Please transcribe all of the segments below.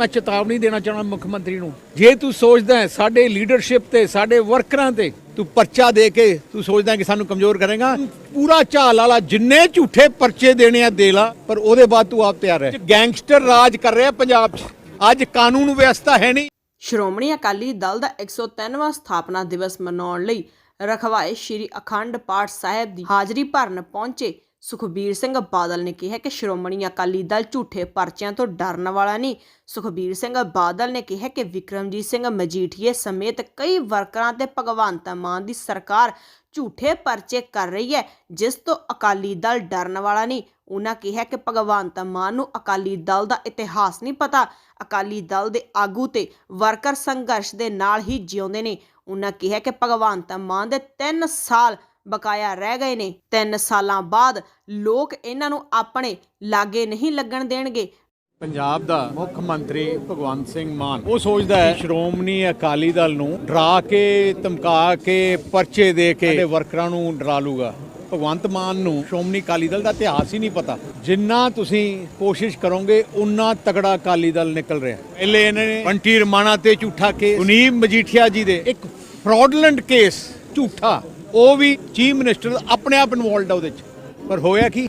ਮੈਂ ਚੇਤਾਵਨੀ ਦੇਣਾ ਚਾਹਣਾ ਮੁੱਖ ਮੰਤਰੀ ਨੂੰ। ਜੇ ਤੂੰ ਸੋਚਦਾ ਹੈ ਸਾਡੇ ਲੀਡਰਸ਼ਿਪ ਤੇ, ਸਾਡੇ ਵਰਕਰਾਂ ਤੇ ਤੂੰ ਪਰਚਾ ਦੇ ਕੇ ਤੂੰ ਸੋਚਦਾ ਕਿ ਸਾਨੂੰ ਕਮਜ਼ੋਰ ਕਰੇਗਾ ਪੂਰਾ ਝਾਲ ਵਾਲਾ ਜਿੰਨੇ ਝੂਠੇ ਪਰਚੇ ਦੇਣੇ ਆ ਦੇ ਲਾ, ਪਰ ਉਹਦੇ ਬਾਅਦ ਤੂੰ ਆਪ ਤਿਆਰ ਰਹਿ। ਗੈਂਗਸਟਰ ਰਾਜ ਕਰ ਰਿਹਾ ਪੰਜਾਬ 'ਚ। ਅੱਜ ਕਾਨੂੰਨ ਵਿਵਸਥਾ ਹੈ ਨਹੀਂ। ਸ਼੍ਰੋਮਣੀ ਅਕਾਲੀ ਦਲ ਦਾ 103ਵਾਂ ਸਥਾਪਨਾ ਦਿਵਸ ਮਨਾਉਣ ਲਈ ਰਖਵਾਏ ਸ਼੍ਰੀ ਅਖੰਡ ਪਾਠ ਸਾਹਿਬ ਦੀ ਹਾਜ਼ਰੀ ਭਰਨ ਪਹੁੰਚੇ ਸੁਖਬੀਰ ਸਿੰਘ ਬਾਦਲ ਨੇ ਕਿਹਾ ਕਿ ਸ਼੍ਰੋਮਣੀ ਅਕਾਲੀ ਦਲ ਝੂਠੇ ਪਰਚਿਆਂ ਤੋਂ ਡਰਨ ਵਾਲਾ ਨਹੀਂ। ਸੁਖਬੀਰ ਸਿੰਘ ਬਾਦਲ ਨੇ ਕਿਹਾ ਕਿ ਵਿਕਰਮਜੀਤ ਸਿੰਘ ਮਜੀਠੀਏ ਸਮੇਤ ਕਈ ਵਰਕਰਾਂ ਤੇ ਭਗਵੰਤ ਮਾਨ ਦੀ ਸਰਕਾਰ ਝੂਠੇ ਪਰਚੇ ਕਰ ਰਹੀ ਹੈ, ਜਿਸ ਤੋਂ ਅਕਾਲੀ ਦਲ ਡਰਨ ਵਾਲਾ ਨਹੀਂ। ਉਹਨਾਂ ਕਿਹਾ ਕਿ ਭਗਵੰਤ ਮਾਨ ਨੂੰ ਅਕਾਲੀ ਦਲ ਦਾ ਇਤਿਹਾਸ ਨਹੀਂ ਪਤਾ। ਅਕਾਲੀ ਦਲ ਦੇ ਆਗੂ ਤੇ ਵਰਕਰ ਸੰਘਰਸ਼ ਦੇ ਨਾਲ ਹੀ ਜਿਉਂਦੇ ਨੇ। ਉਹਨਾਂ ਕਿਹਾ ਕਿ ਭਗਵੰਤ ਮਾਨ ਦੇ 3 ਸਾਲ ਬਕਾਇਆ ਰਹਿ ਗਏ ਨੇ। 3 ਸਾਲਾਂ ਬਾਅਦ ਲੋਕ ਇਹਨਾਂ ਨੂੰ ਆਪਣੇ ਲਾਗੇ ਨਹੀਂ ਲੱਗਣ ਦੇਣਗੇ। ਪੰਜਾਬ ਦਾ ਮੁੱਖ ਮੰਤਰੀ ਭਗਵੰਤ ਸਿੰਘ ਮਾਨ ਉਹ ਸੋਚਦਾ ਹੈ ਸ਼੍ਰੋਮਣੀ ਅਕਾਲੀ ਦਲ ਨੂੰ ਡਰਾ ਕੇ, ਧਮਕਾ ਕੇ, ਪਰਚੇ ਦੇ ਕੇ ਸਾਡੇ ਵਰਕਰਾਂ ਨੂੰ ਡਰਾ ਲੂਗਾ। ਭਗਵੰਤ ਮਾਨ ਨੂੰ ਸ਼੍ਰੋਮਣੀ ਅਕਾਲੀ ਦਲ ਦਾ ਇਤਿਹਾਸ ਹੀ ਨਹੀਂ ਪਤਾ। ਜਿੰਨਾ ਤੁਸੀਂ ਕੋਸ਼ਿਸ਼ ਕਰੋਗੇ ਉਨਾ ਤਕੜਾ ਅਕਾਲੀ ਦਲ ਨਿਕਲ ਰਿਹਾ। ਪਹਿਲੇ ਇਹਨਾਂ ਨੇ ਬੰਟੀ ਰਮਾਣਾ ਤੇ ਝੂਠਾ ਕੇਸ, ਸੁਨੀਲ ਮਜੀਠੀਆ ਜੀ ਦੇ ਇੱਕ ਫਰਾਡਲੈਂਟ ਕੇਸ, ਝੂਠਾ। ਉਹ ਵੀ ਚੀਫ ਮਿਨਿਸਟਰ ਆਪਣੇ ਆਪ ਇਨਵੋਲਡ ਆ ਉਹਦੇ ਚ। ਪਰ ਹੋਇਆ ਕੀ?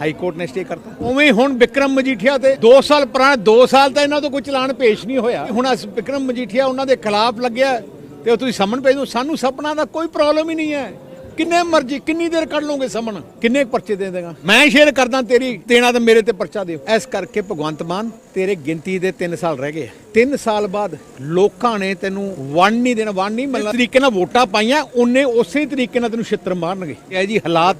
ਹਾਈ ਕੋਰਟ ਨੇ ਸਟੇ ਕਰਤਾ। ਉਵੇਂ ਹੁਣ ਵਿਕਰਮ ਮਜੀਠੀਆ ਤੇ 2 ਸਾਲ ਪੁਰਾਣਾ 2 ਸਾਲ ਤਾਂ ਇਹਨਾਂ ਤੋਂ ਕੋਈ ਚਲਾਨ ਪੇਸ਼ ਨਹੀਂ ਹੋਇਆ। ਹੁਣ ਅਸ ਵਿਕਰਮ ਮਜੀਠੀਆ ਉਹਨਾਂ ਦੇ ਖਿਲਾਫ ਲੱਗਿਆ ਤੇ ਉਹ ਤੁਸੀਂ ਸਮਨ ਭੇਜ ਦਿਓ ਸਾਨੂੰ ਸਪਨਾ ਦਾ ਕੋਈ ਪ੍ਰੋਬਲਮ ਹੀ ਨਹੀਂ ਹੈ। ਕਿੰਨੇ ਮਰਜ਼ੀ, ਕਿੰਨੀ ਦੇਰ ਕੱਢ ਲਓਗੇ ਸਮਨ ਕਿੰਨੇ ਪਰਚੇ ਦੇ ਦੇਗਾ? ਮੈਂ ਸ਼ੇਅਰ ਕਰਦਾ ਤੇਰੀ ਦੇਣਾ ਤਾਂ ਮੇਰੇ ਤੇ ਪਰਚਾ ਦਿਓ। ਇਸ ਕਰਕੇ ਭਗਵੰਤ ਮਾਨ, ਤੇਰੇ ਗਿਣਤੀ ਦੇ 3 ਸਾਲ ਰਹਿ ਗਏ। 3 ਸਾਲ ਬਾਅਦ ਲੋਕਾਂ ਨੇ ਤੈਨੂੰ ਵੰਡ ਨਹੀਂ ਦੇਣਾ, ਵੰਡ ਨਹੀਂ ਮਤਲਬ ਤਰੀਕੇ ਨਾਲ ਵੋਟਾਂ ਪਾਈਆਂ, ਉਹਨੇ ਉਸੇ ਤਰੀਕੇ ਨਾਲ ਤੈਨੂੰ ਛਿੱਤਰ ਮਾਰਨਗੇ। ਇਹ ਜੀ ਹਾਲਾਤ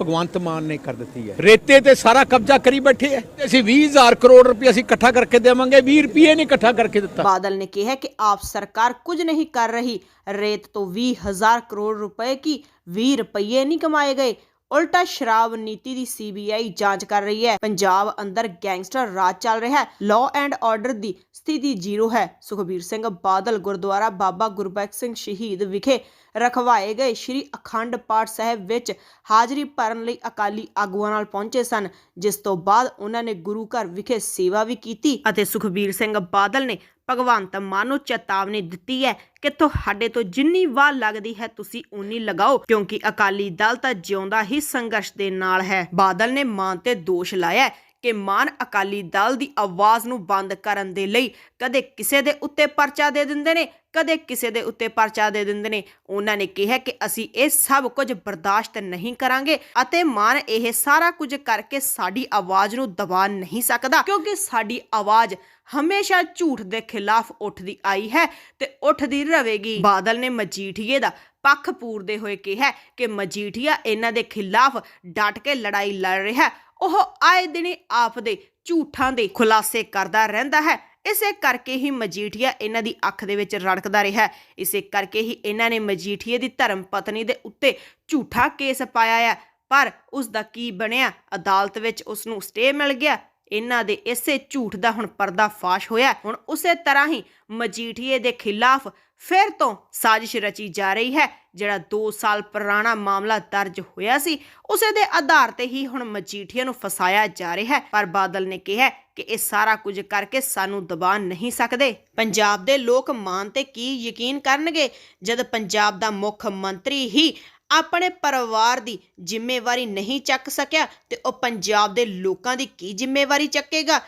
ਭਗਵੰਤ ਮਾਨ ਨੇ ਕਰ ਦਿੱਤੀ ਹੈ। ਰੇਤੇ ਤੇ ਸਾਰਾ ਕਬਜ਼ਾ ਕਰੀ ਬੈਠੇ ਐ ਅਸੀਂ 20000 ਕਰੋੜ ਰੁਪਏ ਅਸੀਂ ਇਕੱਠਾ ਕਰਕੇ ਦੇਵਾਂਗੇ। 20 ਰੁਪਏ ਨਹੀਂ ਇਕੱਠਾ ਕਰਕੇ ਦਿੱਤਾ। ਬਾਦਲ ਨੇ ਕਿਹਾ ਕਿ ਆਪ ਸਰਕਾਰ ਕੁਝ ਨਹੀਂ ਕਰ ਰਹੀ। ਰੇਤ ਤੋਂ 20000 ਕਰੋੜ ਰੁਪਏ ਕੀ 20 ਰੁਪਏ ਨਹੀਂ ਕਮਾਏ ਗਏ। ਉਲਟਾ ਸ਼ਰਾਬ ਨੀਤੀ ਦੀ ਸੀਬੀਆਈ ਜਾਂਚ ਕਰ ਰਹੀ ਹੈ। ਪੰਜਾਬ ਅੰਦਰ ਗੈਂਗਸਟਰ ਰਾਜ ਚੱਲ ਰਿਹਾ ਹੈ। ਲਾਅ ਐਂਡ ਆਰਡਰ ਦੀ ਸਥਿਤੀ ਜ਼ੀਰੋ ਹੈ। ਸੁਖਬੀਰ ਸਿੰਘ ਬਾਦਲ ਗੁਰਦੁਆਰਾ ਬਾਬਾ ਗੁਰਬਖਸ਼ ਸਿੰਘ ਸ਼ਹੀਦ ਵਿਖੇ ਰਖਵਾਏ ਗਏ ਸ਼੍ਰੀ ਅਖੰਡ ਪਾਠ ਸਾਹਿਬ ਵਿੱਚ ਹਾਜ਼ਰੀ ਭਰਨ ਲਈ ਅਕਾਲੀ ਆਗੂਆਂ ਨਾਲ ਪਹੁੰਚੇ ਸਨ, ਜਿਸ ਤੋਂ ਬਾਅਦ ਉਹਨਾਂ ਨੇ ਗੁਰੂ ਘਰ ਵਿਖੇ ਸੇਵਾ ਵੀ ਕੀਤੀ ਅਤੇ ਸੁਖਬੀਰ ਸਿੰਘ ਬਾਦਲ ਨੇ ਭਗਵੰਤ ਮਾਨ ਨੂੰ ਚੇਤਾਵਨੀ ਦਿੱਤੀ ਹੈ ਕਿ ਤੁਹਾਡੇ ਤੋਂ ਜਿੰਨੀ ਵਾਹ ਲੱਗਦੀ ਹੈ, ਤੁਸੀਂ ਉਨੀ ਲਗਾਓ, ਕਿਉਂਕਿ ਅਕਾਲੀ ਦਲ ਤਾਂ ਜਿਉਂਦਾ ਹੀ ਸੰਘਰਸ਼ ਦੇ ਨਾਲ ਹੈ। ਬਾਦਲ ਨੇ ਮਾਨ ਤੇ ਦੋਸ਼ ਲਾਇਆ ਕਿ ਮਾਨ ਅਕਾਲੀ ਦਲ ਦੀ ਆਵਾਜ਼ ਨੂੰ ਬੰਦ ਕਰਨ ਦੇ ਲਈ ਕਦੇ ਕਿਸੇ ਦੇ ਉੱਤੇ ਪਰਚਾ ਦੇ ਦਿੰਦੇ ਨੇ, ਕਦੇ ਕਿਸੇ ਦੇ ਉੱਤੇ ਪਰਚਾ ਦੇ ਦਿੰਦੇ ਨੇ। ਉਹਨਾਂ ਨੇ ਕਿਹਾ ਕਿ ਅਸੀਂ ਇਹ ਸਭ ਕੁਝ ਬਰਦਾਸ਼ਤ ਨਹੀਂ ਕਰਾਂਗੇ ਅਤੇ ਮਾਨ ਇਹ ਸਾਰਾ ਕੁਝ ਕਰਕੇ ਸਾਡੀ ਆਵਾਜ਼ ਨੂੰ ਦਬਾ ਨਹੀਂ ਸਕਦਾ, ਕਿਉਂਕਿ ਸਾਡੀ ਆਵਾਜ਼ ਹਮੇਸ਼ਾ ਝੂਠ ਦੇ ਖਿਲਾਫ ਉੱਠਦੀ ਆਈ ਹੈ ਤੇ ਉੱਠਦੀ ਰਹੇਗੀ। ਬਾਦਲ ਨੇ ਮਜੀਠੀਏ ਦਾ ਪੱਖ ਪੂਰਦੇ ਹੋਏ ਕਿਹਾ ਕਿ ਮਜੀਠੀਆ ਇਹਨਾਂ ਦੇ ਖਿਲਾਫ ਡਟ ਕੇ ਲੜਾਈ ਲੜ ਰਿਹਾ। ਉਹ ਆਏ ਦਿਨੀ ਆਪ ਦੇ ਝੂਠਾਂ ਦੇ ਖੁਲਾਸੇ ਕਰਦਾ ਰਹਿੰਦਾ ਹੈ। ਇਸੇ ਕਰਕੇ ਹੀ ਮਜੀਠੀਆ ਇਹਨਾਂ ਦੀ ਅੱਖ ਦੇ ਵਿੱਚ ਰੜਕਦਾ ਰਿਹਾ। ਇਸੇ ਕਰਕੇ ਹੀ ਇਹਨਾਂ ਨੇ ਮਜੀਠੀਏ ਦੀ ਧਰਮ ਪਤਨੀ ਦੇ ਉੱਤੇ ਝੂਠਾ ਕੇਸ ਪਾਇਆ ਹੈ ਪਰ ਉਸ ਦਾ ਕੀ ਬਣਿਆ? ਅਦਾਲਤ ਵਿੱਚ ਉਸ ਨੂੰ ਸਟੇ ਮਿਲ ਗਿਆ। ਇਹਨਾਂ ਦੇ ਇਸੇ ਝੂਠ ਦਾ ਹੁਣ ਪਰਦਾ ਫਾਸ਼ ਹੋਇਆ। ਹੁਣ ਉਸੇ ਤਰ੍ਹਾਂ ਹੀ ਮਜੀਠੀਏ ਦੇ ਖਿਲਾਫ ਫਿਰ ਤੋਂ ਸਾਜ਼ਿਸ਼ ਰਚੀ ਜਾ ਰਹੀ ਹੈ, ਜਿਹੜਾ 2 ਸਾਲ ਪੁਰਾਣਾ ਮਾਮਲਾ ਦਰਜ ਹੋਇਆ ਸੀ, ਉਸੇ ਦੇ ਆਧਾਰ ਤੇ ਹੀ ਹੁਣ ਮਜੀਠੀਆ ਨੂੰ ਫਸਾਇਆ ਜਾ ਰਿਹਾ ਹੈ। ਪਰ ਬਾਦਲ ਨੇ ਕਿਹਾ ਕਿ ਇਹ ਸਾਰਾ ਕੁਝ ਕਰਕੇ ਸਾਨੂੰ ਦਬਾ ਨਹੀਂ ਸਕਦੇ। ਪੰਜਾਬ ਦੇ ਲੋਕ ਮਾਨ ਤੇ ਕੀ ਯਕੀਨ ਕਰਨਗੇ, ਜਦ ਪੰਜਾਬ ਦਾ ਮੁੱਖ ਮੰਤਰੀ ਹੀ ਆਪਣੇ ਪਰਿਵਾਰ ਦੀ ਜ਼ਿੰਮੇਵਾਰੀ ਨਹੀਂ ਚੱਕ ਸਕਿਆ ਤੇ ਉਹ ਪੰਜਾਬ ਦੇ ਲੋਕਾਂ ਦੀ ਕੀ ਜ਼ਿੰਮੇਵਾਰੀ ਚੱਕੇਗਾ?